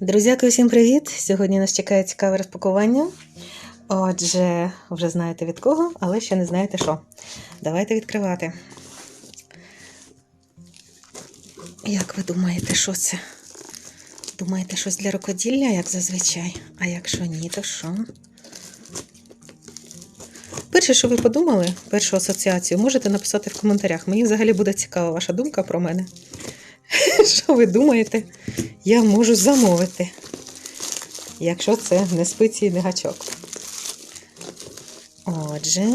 Друзяки, усім привіт! Сьогодні нас чекає цікаве розпакування. Отже, вже знаєте від кого, але ще не знаєте що. Давайте відкривати. Як ви думаєте, що це? Думаєте, щось для рукоділля, як зазвичай? А якщо ні, то що? Перше, що ви подумали, першу асоціацію, можете написати в коментарях. Мені взагалі буде цікава ваша думка про мене. Що ви думаєте, я можу замовити, якщо це не спиці і гачок. Отже,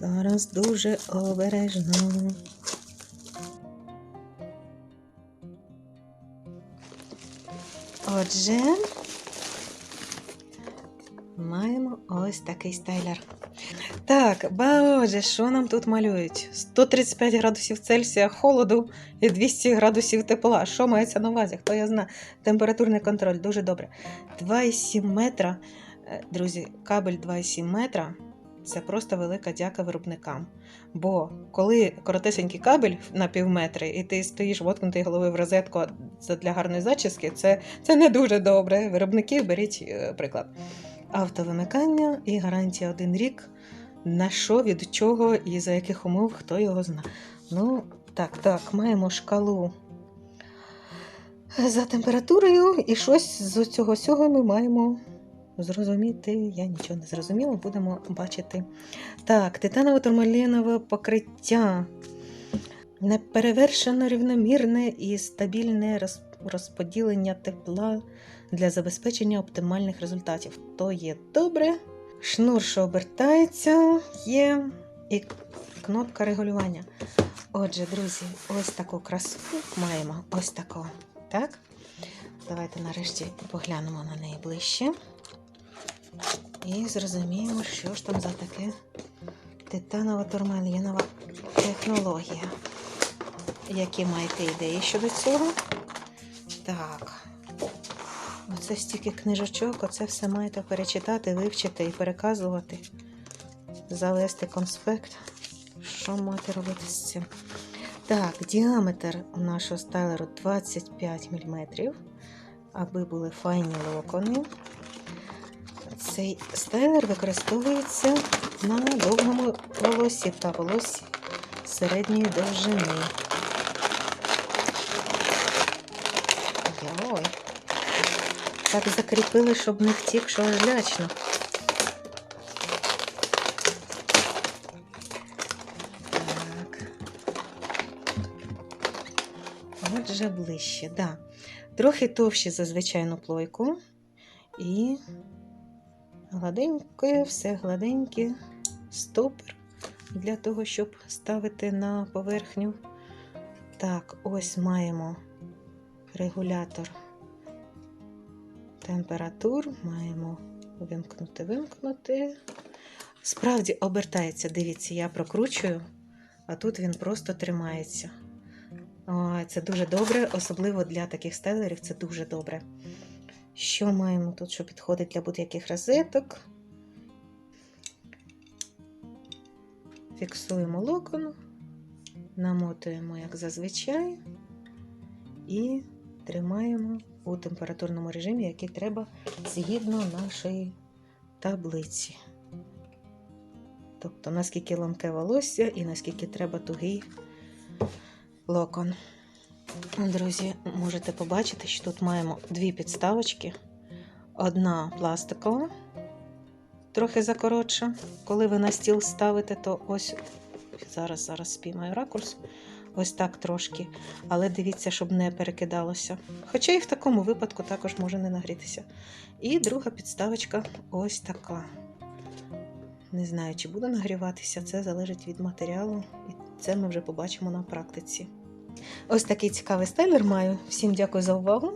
зараз дуже обережно. Отже, маємо ось такий стайлер. Так, боже, що нам тут малюють? 135 градусів Цельсія холоду і 200 градусів тепла. Що мається на увазі? Хто я знає? Температурний контроль дуже добре. 2,7 метра. Е, Друзі, кабель 2,7 метра це просто велика дяка виробникам. Бо коли коротесенький кабель на пів метри, і ти стоїш воткнутий головою в розетку для гарної зачіски, це, це не дуже добре. Виробники беріть е, приклад. Автовимикання і гарантія один рік. На що, від чого і за яких умов, хто його знає. Ну, так, так, маємо шкалу за температурою, і щось з цього всього ми маємо зрозуміти. Я нічого не зрозуміла, будемо бачити. Так, титаново-турмалінове покриття. Неперевершено рівномірне і стабільне розподілення тепла для забезпечення оптимальних результатів. То є добре. Шнур, що обертається, є і кнопка регулювання. Отже, друзі, ось таку красу маємо. Ось таку. Так? Давайте нарешті поглянемо на неї ближче. І зрозуміємо, що ж там за таке титанова турмалінова технологія. Які маєте ідеї щодо цього? Так. Оце стільки книжочок, оце все маєте перечитати, вивчити і переказувати, завести конспект. Що маєте робити з цим? Так, діаметр у нашого стайлеру 25 мм, аби були файні локони. Цей стайлер використовується на довгому волосі та волосі середньої довжини. Так закріпили, щоб не втік, що лячно. Так. Отже, ближче, да. Трохи товщі за звичайну плойку. І гладеньке, все гладеньке, стопор для того, щоб ставити на поверхню. Так, ось маємо регулятор температур. Маємо вимкнути, вимкнути. Справді обертається, дивіться, я прокручую, а тут він просто тримається. Це дуже добре, особливо для таких стелерів це дуже добре. Що маємо тут, що підходить для будь-яких розеток? Фіксуємо локон, намотуємо, як зазвичай, і тримаємо у температурному режимі, який треба згідно нашої таблиці. Тобто, наскільки ламке волосся і наскільки треба тугий локон. Друзі, можете побачити, що тут маємо дві підставочки. Одна пластикова, трохи закоротша. Коли ви на стіл ставите, то ось зараз, зараз спіймаю ракурс. Ось так трошки. Але дивіться, щоб не перекидалося. Хоча і в такому випадку також може не нагрітися. І друга підставочка ось така. Не знаю, чи буде нагріватися, це залежить від матеріалу, і це ми вже побачимо на практиці. Ось такий цікавий стайлер маю. Всім дякую за увагу.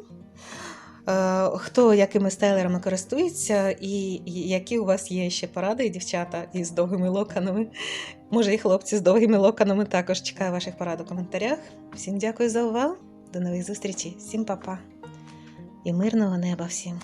Е, Хто якими стайлерами користується, і які у вас є ще поради, дівчата із довгими локонами. Може, і хлопці з довгими локонами також чекаю ваших порад у коментарях. Всім дякую за увагу. До нових зустрічей, всім па-па. І мирного неба всім!